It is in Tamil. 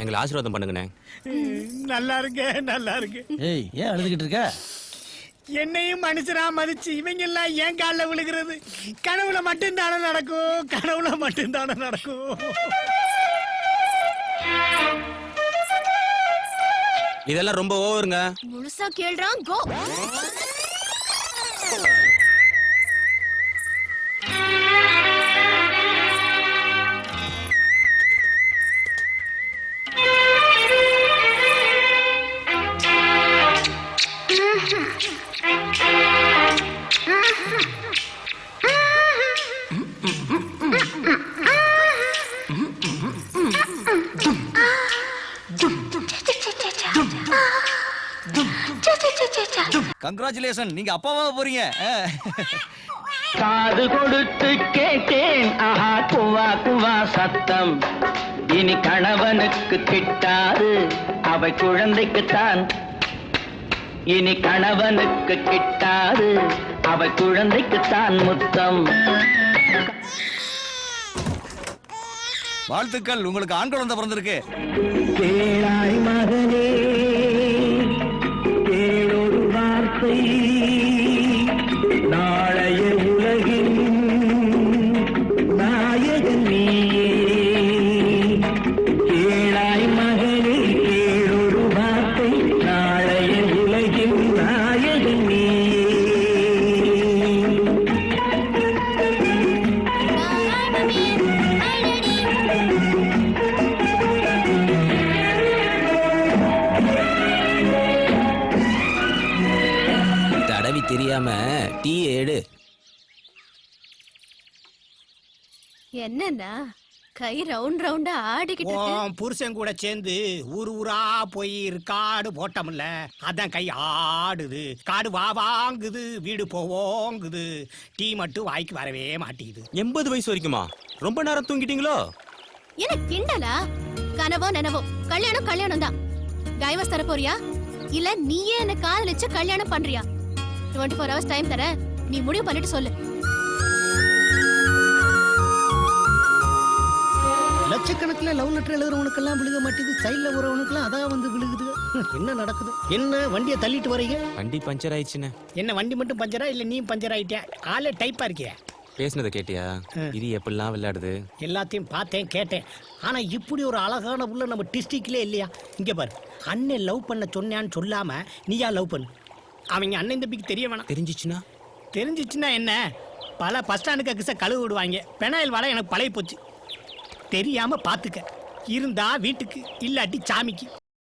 எங்களை ஆசீர்வாதம் பண்ணுங்கண்ணே. நல்லா இருக்கு நல்லா இருக்கு. ஏய் ஏன் அழுதுகிட்டு இருக்க? என்னையும் மனுஷனா மதிச்சு இவங்க எல்லாம் ஏன் காலில் விழுகிறது? கனவுல மட்டும்தானே நடக்கும். கனவுல மட்டும்தானே நடக்கும். இதெல்லாம் ரொம்ப ஓவருங்க. முழுசா கேள்றான் கோ. கங்க்ராச்சுலேஷன் நீங்க அப்பாவா போறீங்க. காது கொடுத்து கேட்டேன். ஆஹா குவா குவா சத்தம். இனி கணவனுக்கு கிட்டாது அவை குழந்தைக்குத்தான் இனி கணவனுக்கு கிட்டாது. அவை குழந்தைக்குத்தான் முத்தம். வாழ்த்துக்கள். உங்களுக்கு ஆண் குழந்தை பிறந்திருக்கு. தெரியாம டீ எடு. என்னன்னா கை ரவுண்ட் ரவுண்டா ஆடிக்கிட்டு இருக்கு. உன் புருஷன் கூட சேர்ந்து ஊர் ஊரா போய் காடு போட்டோம்ல அதான் கை ஆடுது. காடு வா வாங்குது வீடு போவோங்குது. டீ மட்டும் வாய்க்கு வரவே மாட்டேங்குது. எண்பது வயசு வரைக்குமா? ரொம்ப நேரம் தூங்கிட்டீங்களோ? என்ன கிண்டலா? கனவோ நனவோ கல்யாணம் கல்யாணம் தான் டைவர்ஸ் தர போறியா இல்ல நீயே என்ன காதலிச்சு கல்யாணம் பண்றியா? டுவெண்ட்டி ஃபோர் ஹவர்ஸ் டைம் தர நீ முடிவு பண்ணிட்டு சொல்லு. லட்சக்கணக்கில் லவ் லெட்டர் எழுதுறவனுக்கெல்லாம் விழுக மாட்டேங்குது. சைட்ல வரவனுக்கெல்லாம் அதான் வந்து விழுகுது. என்ன நடக்குது? என்ன வண்டியை தள்ளிட்டு வரீங்க வண்டி பஞ்சர் ஆயிடுச்சுன்னு. என்ன வண்டி மட்டும் பஞ்சரா இல்ல நீ பஞ்சர் ஆயிட்டியா? ஆளே டைப்பா இருக்கிய? பேசுனதை கேட்டியா? இது எப்படிலாம் விளையாடுது? எல்லாத்தையும் பார்த்தேன் கேட்டேன். ஆனா இப்படி ஒரு அழகான புள்ள நம்ம டிஸ்ட்ரிக்ட்லயே இல்லையா? இங்க பாரு. அண்ணன் லவ் பண்ண சொன்னான்னு சொல்லாம நீயா லவ் பண்ணு. அவங்க அண்ணன் தம்பிக்கு தெரிய வேணாம். தெரிஞ்சிச்சுன்னா? தெரிஞ்சிச்சுன்னா என்ன? பல பஸ் ஸ்டாண்டுக்கு கிச கழுவு விடுவாங்க. பெனாயில் வலை எனக்கு பழைய போச்சு. தெரியாம பாத்துக்க. இருந்தா வீட்டுக்கு இல்லாட்டி சாமிக்கு.